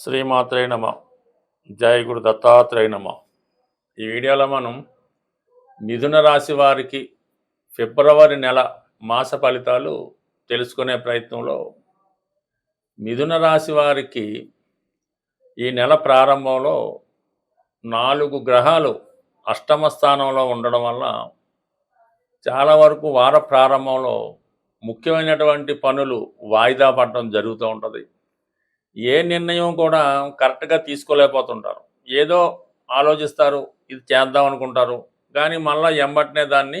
శ్రీమాత్రే నమ. జయ గురు దత్తాత్రేయ నమ. ఈ వీడియోలో మనం మిథున రాశి వారికి ఫిబ్రవరి నెల మాస ఫలితాలు తెలుసుకునే ప్రయత్నంలో మిథున రాశి వారికి ఈ నెల ప్రారంభంలో నాలుగు గ్రహాలు అష్టమ స్థానంలో ఉండడం వల్ల చాలా వరకు వార ప్రారంభంలో ముఖ్యమైనటువంటి పనులు వాయిదా పడడం జరుగుతూ ఉంటుంది. ఏ నిర్ణయం కూడా కరెక్ట్గా తీసుకోలేకపోతుంటారు. ఏదో ఆలోచిస్తారు ఇది చేద్దాం అనుకుంటారు కానీ మళ్ళీ ఎంబట్నే దాన్ని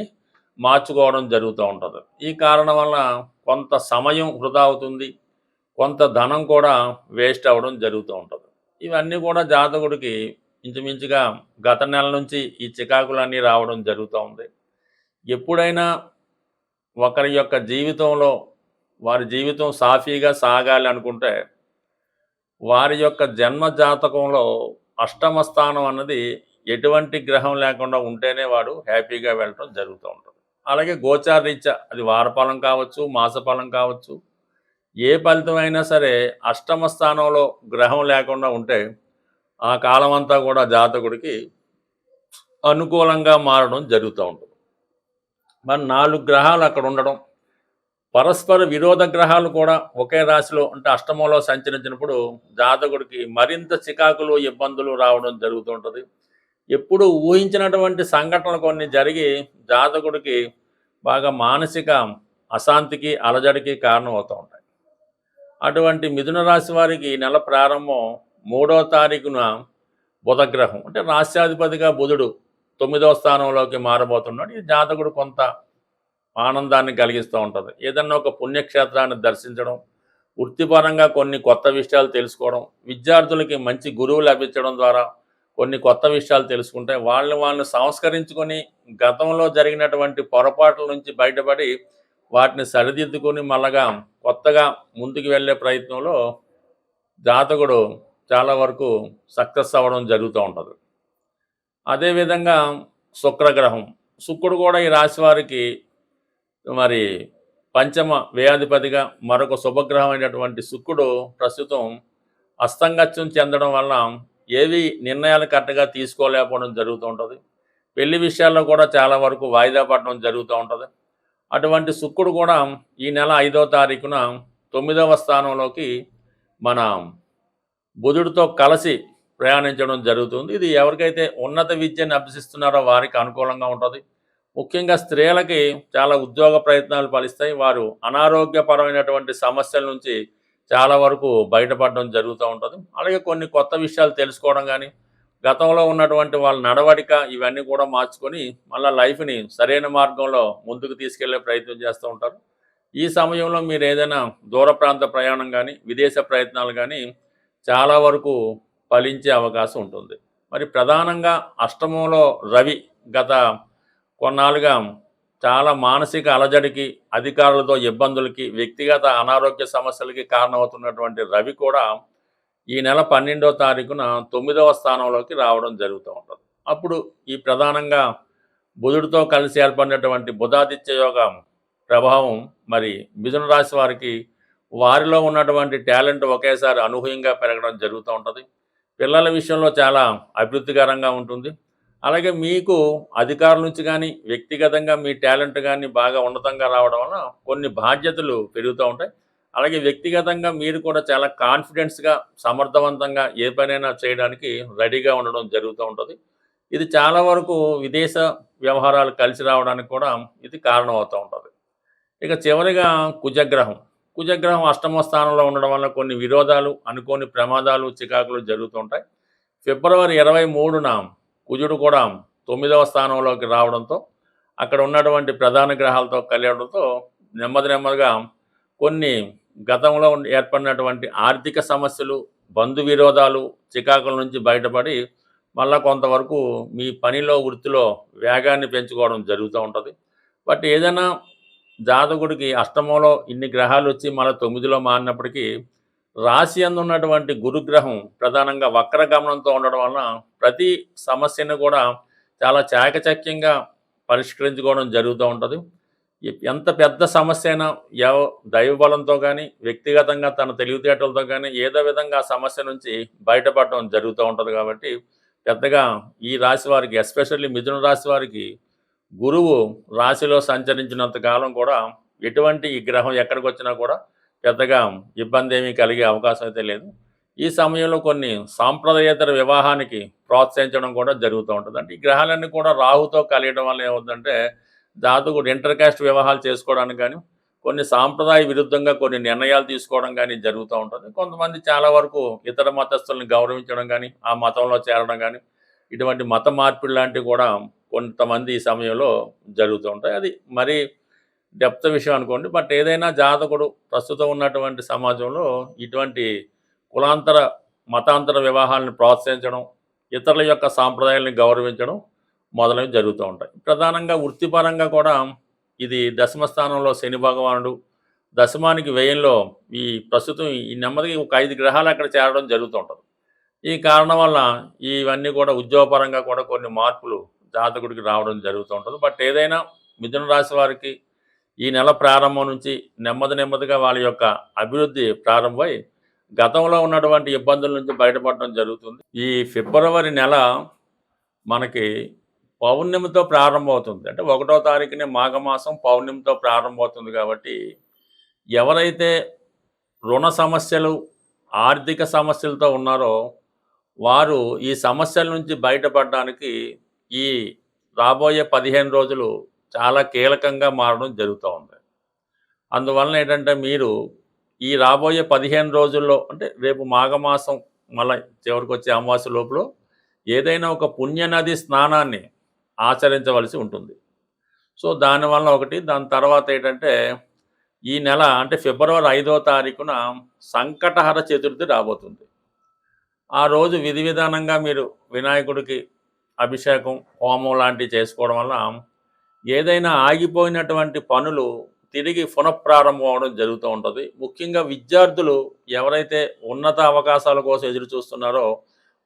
మార్చుకోవడం జరుగుతూ ఉంటుంది. ఈ కారణం వల్ల కొంత సమయం వృధా అవుతుంది కొంత ధనం కూడా వేస్ట్ అవ్వడం జరుగుతూ ఉంటుంది. ఇవన్నీ కూడా జాతకుడికి ఇంచుమించుగా గత నెల నుంచి ఈ చికాకులన్నీ రావడం జరుగుతూ ఉంది. ఎప్పుడైనా ఒకరి యొక్క జీవితంలో వారి జీవితం సాఫీగా సాగాలి అనుకుంటే వారి యొక్క జన్మ జాతకంలో అష్టమ స్థానం అన్నది ఎటువంటి గ్రహం లేకుండా ఉంటేనే వాడు హ్యాపీగా వెళ్ళటం జరుగుతూ ఉంటుంది. అలాగే గోచారీత్యా అది వారఫలం కావచ్చు మాసఫలం కావచ్చు ఏ ఫలితం అయినా సరే అష్టమ స్థానంలో గ్రహం లేకుండా ఉంటే ఆ కాలం అంతా కూడా జాతకుడికి అనుకూలంగా మారడం జరుగుతూ ఉంటుంది. మరి నాలుగు గ్రహాలు అక్కడ ఉండడం పరస్పర విరోధ గ్రహాలు కూడా ఒకే రాశిలో అంటే అష్టమంలో సంచరించినప్పుడు జాతకుడికి మరింత చికాకులు ఇబ్బందులు రావడం జరుగుతుంటుంది ఎప్పుడు ఊహించినటువంటి సంఘటనలు కొన్ని జరిగి జాతకుడికి బాగా మానసిక అశాంతికి అలజడికి కారణం అవుతూ ఉంటాయి. అటువంటి మిథున రాశి వారికి నెల ప్రారంభం మూడో తారీఖున బుధగ్రహం. అంటే రాష్ట్రాధిపతిగా బుధుడు తొమ్మిదవ స్థానంలోకి మారబోతున్నాడు. ఈ జాతకుడు కొంత ఆనందాన్ని కలిగిస్తూ ఉంటుంది. ఏదన్నా ఒక పుణ్యక్షేత్రాన్ని దర్శించడం వృత్తిపరంగా కొన్ని కొత్త విషయాలు తెలుసుకోవడం విద్యార్థులకి మంచి గురువు లభించడం ద్వారా కొన్ని కొత్త విషయాలు తెలుసుకుంటే వాళ్ళని వాళ్ళని సంస్కరించుకొని గతంలో జరిగినటువంటి పొరపాట్ల నుంచి బయటపడి వాటిని సరిదిద్దుకొని మళ్ళగా కొత్తగా ముందుకు వెళ్ళే ప్రయత్నంలో జాతకుడు చాలా వరకు సక్సెస్ అవ్వడం జరుగుతూ ఉంటుంది. అదేవిధంగా శుక్రగ్రహం. శుక్రుడు కూడా ఈ రాశి వారికి మరి పంచమ వ్యయాధిపతిగా మరొక శుభగ్రహమైనటువంటి శుక్రుడు ప్రస్తుతం అస్తంగత్యం చెందడం వల్ల ఏవి నిర్ణయాలు కరెక్ట్గా తీసుకోలేకపోవడం జరుగుతూ ఉంటుంది. పెళ్ళి విషయాల్లో కూడా చాలా వరకు వాయిదా పడడం జరుగుతూ ఉంటుంది. అటువంటి శుక్రుడు కూడా ఈ నెల ఐదవ తారీఖున తొమ్మిదవ స్థానంలోకి మన బుధుడితో కలిసి ప్రయాణించడం జరుగుతుంది. ఇది ఎవరికైతే ఉన్నత విద్యను అభ్యసిస్తున్నారో వారికి అనుకూలంగా ఉంటుంది. ముఖ్యంగా స్త్రీలకి చాలా ఉద్యోగ ప్రయత్నాలు ఫలిస్తాయి. వారు అనారోగ్యపరమైనటువంటి సమస్యల నుంచి చాలా వరకు బయటపడడం జరుగుతూ ఉంటుంది. అలాగే కొన్ని కొత్త విషయాలు తెలుసుకోవడం కానీ గతంలో ఉన్నటువంటి వాళ్ళ నడవడిక ఇవన్నీ కూడా మార్చుకొని మళ్ళీ లైఫ్ని సరైన మార్గంలో ముందుకు తీసుకెళ్ళే ప్రయత్నం చేస్తూ ఉంటారు. ఈ సమయంలో మీరు ఏదైనా దూర ప్రాంత ప్రయాణం కానీ విదేశ ప్రయత్నాలు కానీ చాలా వరకు ఫలించే అవకాశం ఉంటుంది. మరి ప్రధానంగా అష్టమంలో రవి గత కొన్నాళ్ళుగా చాలా మానసిక అలజడికి అధికారులతో ఇబ్బందులకి వ్యక్తిగత అనారోగ్య సమస్యలకి కారణమవుతున్నటువంటి రవి కూడా ఈ నెల పన్నెండో తారీఖున తొమ్మిదవ స్థానంలోకి రావడం జరుగుతూ ఉంటుంది. అప్పుడు ఈ ప్రధానంగా బుధుడితో కలిసి ఏర్పడినటువంటి బుధాదిత్య యోగం ప్రభావం మరి మిథున రాశి వారికి వారిలో ఉన్నటువంటి టాలెంట్ ఒకేసారి అనూహ్యంగా పెరగడం జరుగుతూ ఉంటుంది. పిల్లల విషయంలో చాలా అభివృద్ధికరంగా ఉంటుంది. అలాగే మీకు అధికారుల నుంచి కానీ వ్యక్తిగతంగా మీ టాలెంట్ కానీ బాగా ఉన్నతంగా రావడం వలన కొన్ని బాధ్యతలు పెరుగుతూ ఉంటాయి. అలాగే వ్యక్తిగతంగా మీరు కూడా చాలా కాన్ఫిడెన్స్గా సమర్థవంతంగా ఏ పనైనా చేయడానికి రెడీగా ఉండడం జరుగుతూ ఉంటుంది. ఇది చాలా వరకు విదేశ వ్యవహారాలు కలిసి రావడానికి కూడా ఇది కారణం అవుతూ ఉంటుంది. ఇక చివరిగా కుజగ్రహం. కుజగ్రహం అష్టమ స్థానంలో ఉండడం వల్ల కొన్ని విరోధాలు అనుకోని ప్రమాదాలు చికాకులు జరుగుతుంటాయి ఫిబ్రవరి ఇరవై మూడున కుజుడు కూడా తొమ్మిదవ స్థానంలోకి రావడంతో అక్కడ ఉన్నటువంటి ప్రధాన గ్రహాలతో కలియడంతో నెమ్మది నెమ్మదిగా కొన్ని గతంలో ఏర్పడినటువంటి ఆర్థిక సమస్యలు బంధు విరోధాలు చికాకుల నుంచి బయటపడి మళ్ళా కొంతవరకు మీ పనిలో వృత్తిలో వేగాన్ని పెంచుకోవడం జరుగుతూ ఉంటుంది. బట్ ఏదైనా జాతకుడికి అష్టమంలో ఇన్ని గ్రహాలు వచ్చి మళ్ళీ తొమ్మిదిలో మారినప్పటికీ రాశి అందు ఉన్నటువంటి గురుగ్రహం ప్రధానంగా వక్ర గమనంతో ఉండడం వలన ప్రతి సమస్యను కూడా చాలా చాకచక్యంగా పరిష్కరించుకోవడం జరుగుతూ ఉంటుంది. ఎంత పెద్ద సమస్య అయినా ఎవ దైవబలంతో కానీ వ్యక్తిగతంగా తన తెలివితేటలతో కానీ ఏదో విధంగా సమస్య నుంచి బయటపడడం జరుగుతూ ఉంటుంది కాబట్టి పెద్దగా ఈ రాశి వారికి ఎస్పెషల్లీ మిథున రాశి వారికి గురువు రాశిలో సంచరించినంత కాలం కూడా ఎటువంటి ఈ గ్రహం ఎక్కడికి వచ్చినా కూడా పెద్దగా ఇబ్బంది ఏమీ కలిగే అవకాశం అయితే లేదు. ఈ సమయంలో కొన్ని సాంప్రదాయేతర వివాహానికి ప్రోత్సహించడం కూడా జరుగుతూ ఉంటుంది అంటే ఈ గ్రహాలన్నీ కూడా రాహుతో కలియడం వల్ల ఏమవుతుందంటే జాతకుడు ఇంటర్ కాస్ట్ వివాహాలు చేసుకోవడానికి కానీ కొన్ని సాంప్రదాయ విరుద్ధంగా కొన్ని నిర్ణయాలు తీసుకోవడం కానీ జరుగుతూ ఉంటుంది. కొంతమంది చాలా వరకు ఇతర మతస్థులను గౌరవించడం కానీ ఆ మతంలో చేరడం కానీ ఇటువంటి మత మార్పిడి లాంటివి కూడా కొంతమంది ఈ సమయంలో జరుగుతూ ఉంటాయి. అది మరీ డెప్త్ విషయం అనుకోండి బట్ ఏదైనా జాతకుడు ప్రస్తుతం ఉన్నటువంటి సమాజంలో ఇటువంటి కులాంతర మతాంతర వివాహాలను ప్రోత్సహించడం ఇతరుల యొక్క సాంప్రదాయాలను గౌరవించడం మొదలైనవి జరుగుతూ ఉంటాయి. ప్రధానంగా వృత్తిపరంగా కూడా ఇది దశమ స్థానంలో శని భగవానుడు దశమానికి వ్యయంలో ఈ ప్రస్తుతం ఈ నెమ్మదిగా ఒక ఐదు గ్రహాలు అక్కడ చేరడం జరుగుతూ ఉంటుంది. ఈ కారణం వల్ల ఇవన్నీ కూడా ఉద్యోగపరంగా కూడా కొన్ని మార్పులు జాతకుడికి రావడం జరుగుతూ ఉంటుంది. బట్ ఏదైనా మిథున రాశి వారికి ఈ నెల ప్రారంభం నుంచి నెమ్మది నెమ్మదిగా వాళ్ళ యొక్క అభివృద్ధి ప్రారంభమై గతంలో ఉన్నటువంటి ఇబ్బందుల నుంచి బయటపడడం జరుగుతుంది. ఈ ఫిబ్రవరి నెల మనకి పౌర్ణమితో ప్రారంభమవుతుంది. అంటే ఒకటో తారీఖునే మాఘమాసం పౌర్ణమితో ప్రారంభమవుతుంది కాబట్టి ఎవరైతే రుణ సమస్యలు ఆర్థిక సమస్యలతో ఉన్నారో వారు ఈ సమస్యల నుంచి బయటపడడానికి ఈ రాబోయే పదిహేను రోజులు చాలా కీలకంగా మారడం జరుగుతూ ఉంది. అందువలన ఏంటంటే మీరు ఈ రాబోయే పదిహేను రోజుల్లో అంటే రేపు మాఘమాసం మళ్ళీ చివరికి వచ్చే అమావాస్య లోపల ఏదైనా ఒక పుణ్యనది స్నానాన్ని ఆచరించవలసి ఉంటుంది. సో దానివల్ల ఒకటి దాని తర్వాత ఏంటంటే ఈ నెల అంటే ఫిబ్రవరి ఐదో తారీఖున సంకటహర చతుర్థి రాబోతుంది. ఆ రోజు విధి విధానంగా మీరు వినాయకుడికి అభిషేకం హోమం లాంటివి చేసుకోవడం వల్ల ఏదైనా ఆగిపోయినటువంటి పనులు తిరిగి పునఃప్రారంభం అవడం జరుగుతూ ఉంటుంది. ముఖ్యంగా విద్యార్థులు ఎవరైతే ఉన్నత అవకాశాల కోసం ఎదురు చూస్తున్నారో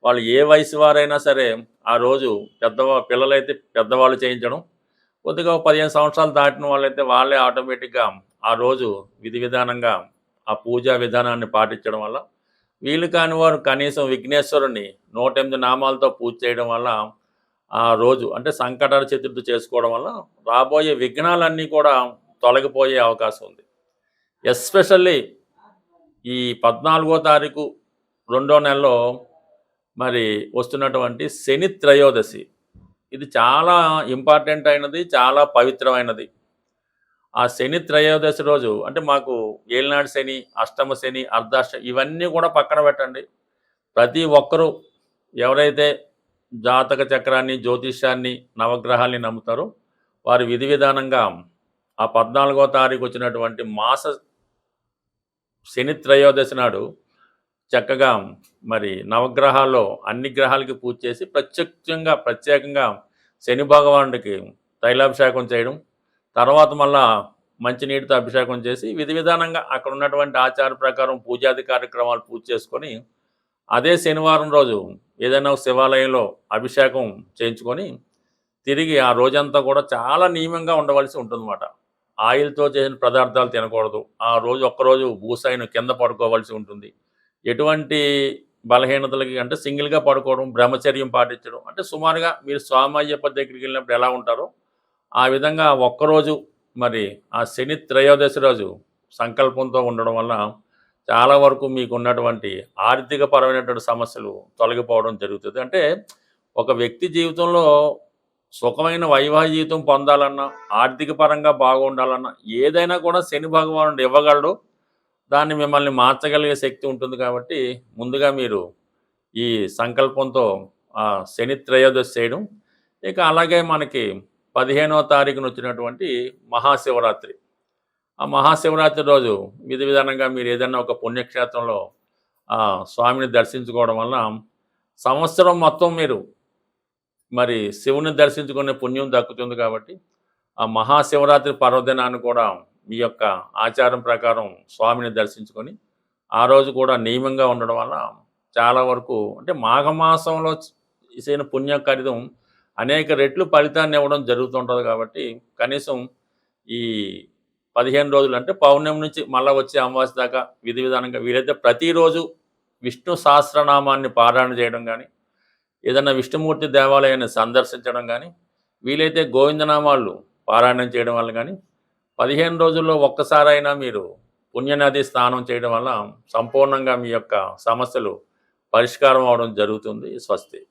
వాళ్ళు ఏ వయసు వారైనా సరే ఆ రోజు పెద్దవా పిల్లలైతే పెద్దవాళ్ళు చేయించడం కొద్దిగా పదిహేను సంవత్సరాలు దాటిన వాళ్ళైతే వాళ్ళే ఆటోమేటిక్గా ఆ రోజు విధి విధానంగా ఆ పూజా విధానాన్ని పాటించడం వల్ల వీలు కాని వారు కనీసం విఘ్నేశ్వరుని నూట ఎనిమిది నామాలతో పూజ చేయడం వల్ల ఆ రోజు అంటే సంకటాల చతుర్థి చేసుకోవడం వల్ల రాబోయే విఘ్నాలన్నీ కూడా తొలగిపోయే అవకాశం ఉంది. ఎస్పెషల్లీ ఈ పద్నాలుగో తారీఖు రెండో నెలలో మరి వస్తున్నటువంటి శని త్రయోదశి. ఇది చాలా ఇంపార్టెంట్ అయినది చాలా పవిత్రమైనది. ఆ శని త్రయోదశి రోజు అంటే మాకు ఏలినాడు శని అష్టమ శని అర్ధాష్ట ఇవన్నీ కూడా పక్కన పెట్టండి. ప్రతి ఒక్కరూ ఎవరైతే జాతక చక్రాన్ని జ్యోతిష్యాన్ని నవగ్రహాల్ని నమ్ముతారో. వారు విధి విధానంగా ఆ పద్నాలుగో తారీఖు వచ్చినటువంటి మాస శని త్రయోదశి నాడు చక్కగా మరి నవగ్రహాల్లో అన్ని గ్రహాలకి పూజ చేసి ప్రత్యక్షంగా ప్రత్యేకంగా శని భగవానుడికి తైలాభిషేకం చేయడం తర్వాత మళ్ళా మంచినీటితో అభిషేకం చేసి విధి విధానంగా అక్కడ ఉన్నటువంటి ఆచార ప్రకారం పూజాది కార్యక్రమాలు పూజ చేసుకొని అదే శనివారం రోజు ఏదైనా శివాలయంలో అభిషేకం చేయించుకొని తిరిగి ఆ రోజంతా కూడా చాలా నియమంగా ఉండవలసి ఉంటుందన్నమాట. ఆయిల్తో చేసిన పదార్థాలు తినకూడదు. ఆ రోజు ఒక్కరోజు భూసాయిని కింద పడుకోవాల్సి ఉంటుంది. ఎటువంటి బలహీనతలకి అంటే సింగిల్గా పడుకోవడం బ్రహ్మచర్యం పాటించడం అంటే సుమారుగా మీరు స్వామి అయ్యప్ప దగ్గరికి వెళ్ళినప్పుడు ఎలా ఉంటారో ఆ విధంగా ఒక్కరోజు మరి ఆ శని త్రయోదశి రోజు సంకల్పంతో ఉండడం వల్ల చాలా వరకు మీకు ఉన్నటువంటి ఆర్థిక పరమైనటువంటి సమస్యలు తొలగిపోవడం జరుగుతుంది. అంటే ఒక వ్యక్తి జీవితంలో సుఖమైన వైవాహిక జీవితం పొందాలన్నా ఆర్థిక పరంగా బాగుండాలన్నా ఏదైనా కూడా శని భగవానుడు ఇవ్వగలడు దాన్ని మిమ్మల్ని మార్చగలిగే శక్తి ఉంటుంది కాబట్టి ముందుగా మీరు ఈ సంకల్పంతో ఆ శని త్రయోదశి చేయడం. ఇక అలాగే మనకి పదిహేనవ తారీఖున వచ్చినటువంటి మహాశివరాత్రి. ఆ మహాశివరాత్రి రోజు విధి విధానంగా మీరు ఏదైనా ఒక పుణ్యక్షేత్రంలో ఆ స్వామిని దర్శించుకోవడం వల్ల సంవత్సరం మొత్తం మీరు మరి శివుని దర్శించుకునే పుణ్యం దక్కుతుంది కాబట్టి ఆ మహాశివరాత్రి పర్వదినాన్ని కూడా మీ యొక్క ఆచారం ప్రకారం స్వామిని దర్శించుకొని ఆ రోజు కూడా నియమంగా ఉండడం వల్ల చాలా వరకు అంటే మాఘమాసంలో చేసిన పుణ్యకార్యం అనేక రెట్లు ఫలితాన్ని ఇవ్వడం జరుగుతుంటుంది కాబట్టి కనీసం ఈ పదిహేను రోజులు అంటే పౌర్ణమి నుంచి మళ్ళీ వచ్చే అమావాస్య దాకా విధి విధానంగా వీలైతే ప్రతిరోజు విష్ణు సహస్రనామాన్ని పారాయణ చేయడం కానీ ఏదైనా విష్ణుమూర్తి దేవాలయాన్ని సందర్శించడం కానీ వీలైతే గోవిందనామాలు పారాయణం చేయడం వల్ల కానీ పదిహేను రోజుల్లో ఒక్కసారైనా మీరు పుణ్యనది స్నానం చేయడం వల్ల సంపూర్ణంగా మీ యొక్క సమస్యలు పరిష్కారం అవడం జరుగుతుంది. స్వస్తి.